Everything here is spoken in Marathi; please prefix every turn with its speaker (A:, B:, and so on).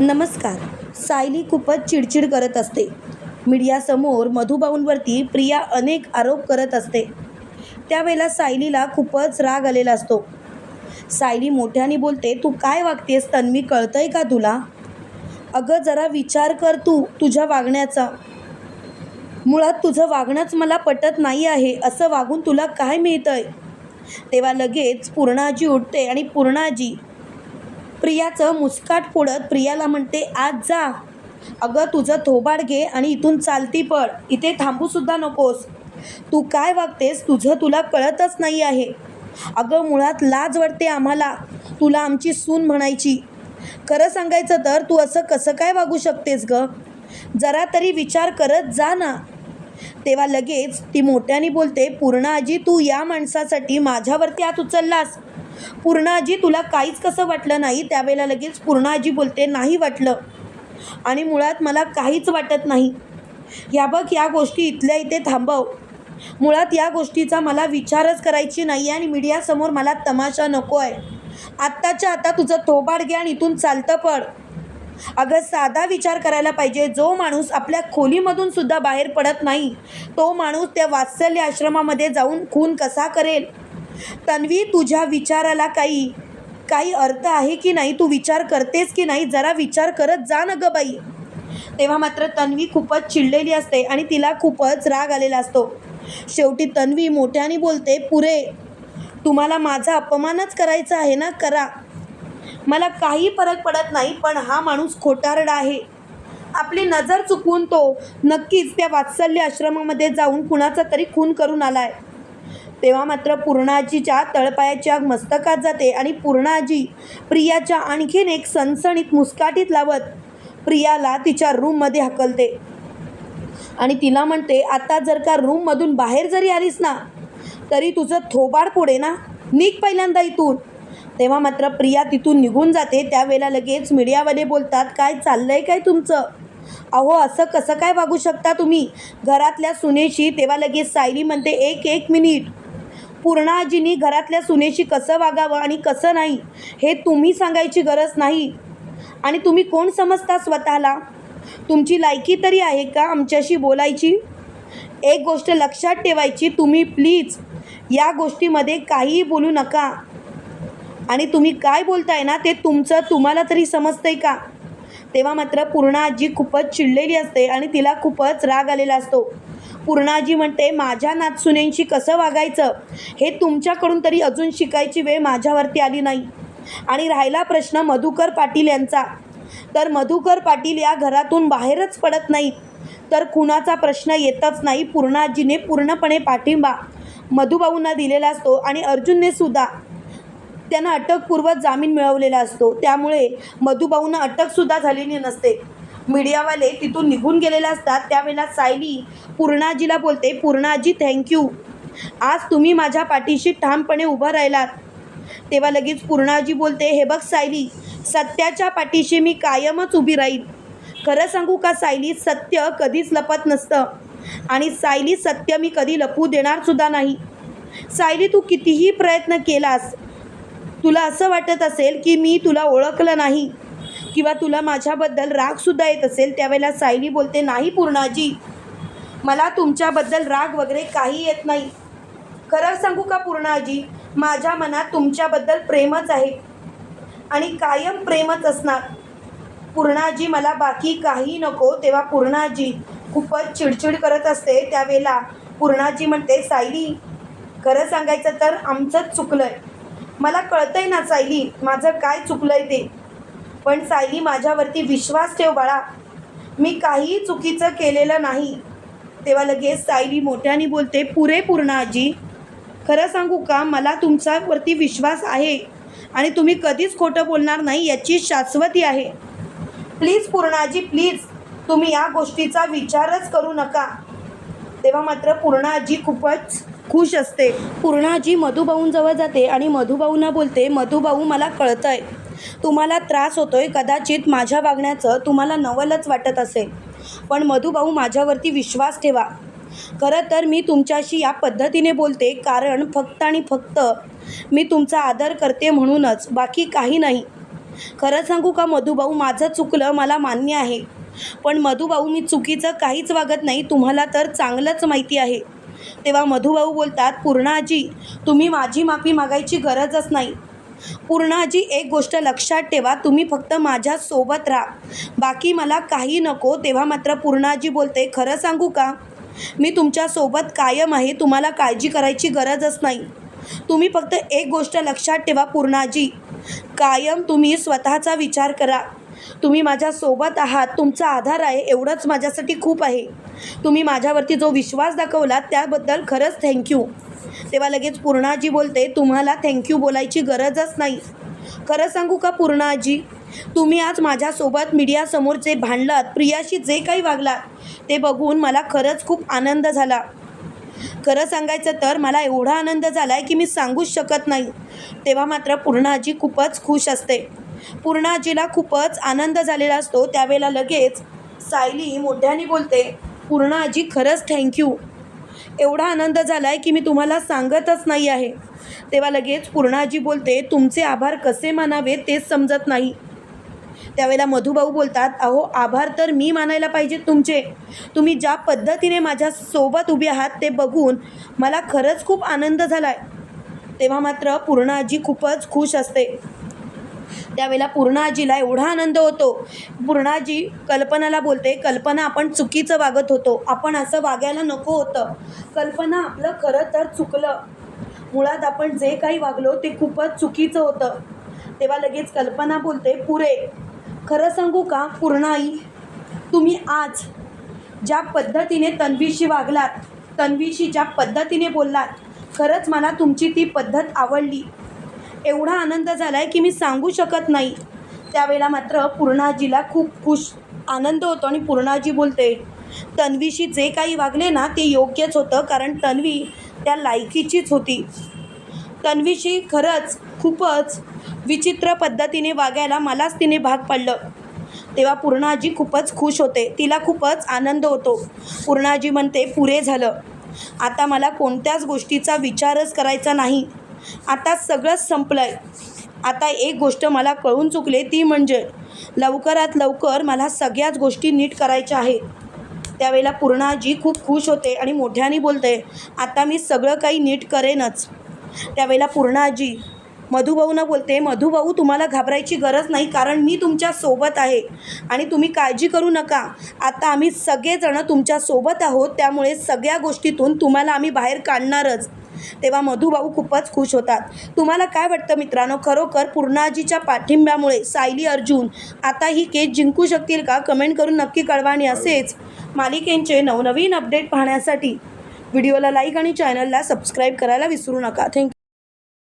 A: नमस्कार. सायली खूपच चिडचिड करत असते. मीडियासमोर मधुबाऊंवरती प्रिया अनेक आरोप करत असते. त्यावेळेला सायलीला खूपच राग आलेला असतो. सायली मोठ्याने बोलते तू काय वागतेस तन्वी कळतंय का तुला? अगं जरा विचार कर तू तुझ्या वागण्याचा. मुळात तुझं वागणंच मला पटत नाही आहे असं वागून तुला काय मिळतंय? तेव्हा लगेच पूर्णाजी उठते आणि पूर्णाजी प्रियाचं मुस्काट फोडत प्रियाला म्हणते आज जा. अगं तुझं थोबाड घे आणि इथून चालती पड इथे थांबूसुद्धा नकोस. तू काय वागतेस तुझं तुला कळतच नाही आहे. अगं मुळात लाज वाटते आम्हाला. तुला आमची सून म्हणायची. खरं सांगायचं तर तू असं कसं काय वागू शकतेस ग? जरा तरी विचार करत जा ना. तेव्हा लगेच ती मोठ्याने बोलते पूर्ण आजी तू या माणसासाठी माझ्यावरती आत उचललास. पूर्णाजी तुला काहीच कसं वाटलं नाही? त्यावेळेला लगेच पूर्णाजी बोलते नाही वाटलं. आणि मुळात मला काहीच वाटत नाही. या बघ या गोष्टी इथल्या इथे थांबव. मुळात या गोष्टीचा मला विचारच करायची नाही आहे आणि मीडियासमोर मला तमाशा नको आहे आत्ताच्या आता तुझं थोबाड घे आणि इथून चालतं पड अगं साधा विचार करायला पाहिजे. जो माणूस आपल्या खोलीमधून सुद्धा बाहेर पडत नाही तो माणूस त्या वात्सल्य आश्रमामध्ये जाऊन खून कसा करेल? तन्वी तुझ्या विचाराला काही काही अर्थ आहे की नाही? तू विचार करतेस की नाही? जरा विचार करत जा ना गं बाई. तेव्हा मात्र तन्वी खूपच चिडलेली असते आणि तिला खूपच राग आलेला असतो. शेवटी तन्वी मोठ्याने बोलते पुरे तुम्हाला माझा अपमानच करायचा आहे ना? करा. मला काही फरक पडत नाही पण हा माणूस खोटारडा आहे. आपली नजर चुकवून तो नक्कीच त्या वात्सल्य आश्रमामध्ये जाऊन कुणाचा तरी खून करून आला आहे तेव्हा मात्र पूर्णाजीच्या तळपायाची आग मस्तकात जाते आणि पूर्णाजी प्रियाच्या आणखीन एक सणसणीत मुस्काटीत लावत प्रियाला तिच्या रूममध्ये हकलते. आणि तिला म्हणते आता जर का रूममधून बाहेर जरी आलीस ना तरी तुझं थोबाड पुढे ना. निघ पहिल्यांदा इथून. तेव्हा मात्र प्रिया तिथून निघून जाते. त्यावेळेला लगेच मीडियावाले बोलतात काय चाललंय काय तुमचं? अहो असं कसं काय वागू शकता तुम्ही? घरातल्या सुनेशी. तेव्हा लगेच सायली म्हणते एक एक मिनिट. पूर्णाजीनी घरातल्या सुनेशी कसं वागावं आणि कसं नाही हे तुम्ही सांगायची गरज नाही. आणि तुम्ही कोण समजता स्वतःला? तुमची लायकी तरी आहे का आमच्याशी बोलायची? एक गोष्ट लक्षात ठेवायची तुम्ही प्लीज या गोष्टीमध्ये काहीही बोलू नका. आणि तुम्ही काय बोलताय ना ते तुमचं तुम्हाला तरी समजतंय का? तेव्हा मात्र पूर्णाजी खूपच चिडलेली असते आणि तिला खूपच राग आलेला असतो. पूर्णाजी म्हणते माझ्या नातसुनेंशी कसं वागायचं? हे तुमच्याकडून तरी अजून शिकायची वेळ माझ्यावरती आली नाही. आणि राहिला प्रश्न मधुकर पाटील यांचा. तर मधुकर पाटील या घरातून बाहेरच पडत नाहीत. तर खुणाचा प्रश्न येतच नाही. पूर्णाजीने पूर्णपणे पाठिंबा मधुभाऊंना दिलेला असतो आणि अर्जुनने सुद्धा त्यांना अटकपूर्व जामीन मिळवलेला असतो. त्यामुळे मधुभाऊंना अटकसुद्धा झालेली नसते. मीडियावाले तिथून निघून गेलेले असतात. त्यावेळेला सायली पूर्णाजीला बोलते पूर्णाजी थँक्यू आज तुम्ही माझ्या पाठीशी ठामपणे उभं राहिलात. तेव्हा लगेच पूर्णाजी बोलते हे बघ सायली सत्याच्या पाठीशी मी कायमच उभी राहील खरं सांगू का सायली सत्य कधीच लपत नसतं. आणि सायली सत्य मी कधी लपू देणार सुद्धा नाही. सायली तू कितीही प्रयत्न केलास तुला असं वाटत असेल की मी तुला ओळखलं नाही किंवा तुला माझ्याबद्दल रागसुद्धा येत असेल त्यावेळेला सायली बोलते नाही पूर्णाजी मला तुमच्याबद्दल राग वगैरे काही येत नाही. खरं सांगू का पूर्णाजी माझ्या मनात तुमच्याबद्दल प्रेमच आहे आणि कायम प्रेमच असणार. पूर्णाजी मला बाकी काही नको. तेव्हा पूर्णाजी खूपच चिडचिड करत असते. त्यावेळेला पूर्णाजी म्हणते सायली खरं सांगायचं तर आमचंच चुकलं आहे मला कळतंय ना सायली माझं काय चुकलं आहे ते. पण सायली माझ्यावरती विश्वास ठेव बाळा. मी काहीही चुकीचं केलेलं नाही. तेव्हा लगेच सायली मोठ्याने बोलते पुरे पूर्णाजी खरं सांगू का मला तुमच्यावरती विश्वास आहे आणि तुम्ही कधीच खोटं बोलणार नाही याची शाश्वती आहे. Please Purnaji please. तुम्ही या गोष्टीचा विचारच करू नका. तेव्हा मात्र पूर्णाजी खूपच खुश असते. पूर्णाजी मधुभाऊंजवळ जाते आणि मधुभाऊंना बोलते मधुभाऊ मला कळतंय. तुम्हाला त्रास होतोय कदाचित माझ्या वागण्याचं तुम्हाला नवलच वाटत असेल. पण मधुभाऊ माझ्यावरती विश्वास ठेवा. खरं तर मी तुमच्याशी या पद्धतीने बोलते कारण फक्त आणि फक्त मी तुमचा आदर करते म्हणूनच बाकी काही नाही. खरं सांगू का मधुभाऊ माझं चुकलं मला मान्य आहे. पण मधुभाऊ मी चुकीचं काहीच वागत नाही तुम्हाला तर चांगलंच माहिती आहे. तेव्हा मधुभाऊ बोलतात पूर्णाजी तुम्ही माझी माफी मागायची गरजच नाही. पूर्णाजी एक गोष्ट लक्षात ठेवा तुम्ही फक्त माझ्यासोबत राहा. बाकी मला काही नको. तेव्हा मात्र पूर्णाजी बोलते खरं सांगू का? मी तुमच्यासोबत कायम आहे तुम्हाला काळजी करायची गरजच नाही. तुम्ही फक्त एक गोष्ट लक्षात ठेवा पूर्णाजी. कायम तुम्ही स्वतःचा विचार करा. तुम्ही माझ्यासोबत आहात तुमचा आधार आहे एवढंच माझ्यासाठी खूप आहे. तुम्ही माझ्यावरती जो विश्वास दाखवला त्याबद्दल खरंच थँक्यू तेव्हा लगेच पूर्णाजी बोलते तुम्हाला थँक्यू बोलायची गरजच नाही. खरं सांगू का पूर्णाजी? तुम्ही आज माझ्यासोबत मीडियासमोर जे भांडलात प्रियाशी जे काही वागलात ते बघून मला खरंच खूप आनंद झाला. खरं सांगायचं तर मला एवढा आनंद झाला आहे की मी सांगूच शकत नाही. तेव्हा मात्र पूर्णाजी खूपच खुश असते. पूर्णाजीला खूपच आनंद झालेला असतो. त्यावेळेला लगेच सायली मोठ्याने बोलते पूर्ण आजी खरंच थँक्यू एवढा आनंद झाला आहे की मी तुम्हाला सांगतच नाही आहे. तेव्हा लगेच पूर्णाजी बोलते तुमचे आभार कसे मानावे तेच समजत नाही. त्यावेळेला मधुभाऊ बोलतात अहो आभार तर मी मानायला पाहिजे तुमचे. तुम्ही ज्या पद्धतीने माझ्या सोबत उभे आहात ते बघून मला खरंच खूप आनंद झाला आहे तेव्हा मात्र पूर्णाजी खूपच खुश असते. त्यावेळेला पूर्णाजीला एवढा आनंद होतो. पूर्णाजी कल्पनाला बोलते कल्पना आपण चुकीचं वागत होतो. आपण असं वागायला नको होतं. कल्पना आपलं खरं तर चुकलं. मुळात आपण जे काही वागलो ते खूपच चुकीचं होतं. तेव्हा लगेच कल्पना बोलते पुरे खरं सांगू का पूर्णाई? तुम्ही आज ज्या पद्धतीने तन्वीशी वागलात तन्वीशी ज्या पद्धतीने बोललात खरंच मला तुमची ती पद्धत आवडली. एवढा आनंद झाला आहे की मी सांगू शकत नाही. त्यावेळेला मात्र पूर्णाजीला खूप खुश आनंद होतो आणि पूर्णाजी बोलते तन्वीशी जे काही वागले ना ते योग्यच होतं कारण तन्वी त्या लायकीचीच होती. तन्वीशी खरंच खूपच विचित्र पद्धतीने वागायला मलाच तिने भाग पाडलं. तेव्हा पूर्णाजी खूपच खुश होते तिला खूपच आनंद होतो. पूर्णाजी म्हणते पुरे झालं. आता मला कोणत्याच गोष्टीचा विचारच करायचा नाही. आता सगळंच संपलं आहे आता एक गोष्ट मला कळून चुकले ती म्हणजे लवकरात लवकर मला सगळ्याच गोष्टी नीट करायच्या आहेत. त्यावेळेला पूर्णाजी खूप खुश होते आणि मोठ्याने बोलते आता मी सगळं काही नीट करेनच. त्यावेळेला पूर्णाजी मधुभाऊनं बोलते मधुभाऊ तुम्हाला घाबरायची गरज नाही कारण मी तुमच्यासोबत आहे आणि तुम्ही काळजी करू नका. आता आम्ही सगळेजणं तुमच्यासोबत आहोत त्यामुळे सगळ्या गोष्टीतून तुम्हाला आम्ही बाहेर काढणारच. तेव्हा मधुभाऊ खूपच खुश होतात. तुम्हाला काय वाटतं मित्रांनो? खरोखर पूर्णाजीच्या पाठिंब्यामुळे सायली अर्जुन आता ही केस जिंकू शकतील का? कमेंट करून नक्की कळवा आणि असेच मालिकेंचे नवनवीन अपडेट पाहण्यासाठी व्हिडिओला लाईक आणि चॅनलला सबस्क्राईब करायला विसरू नका. थँक्यू.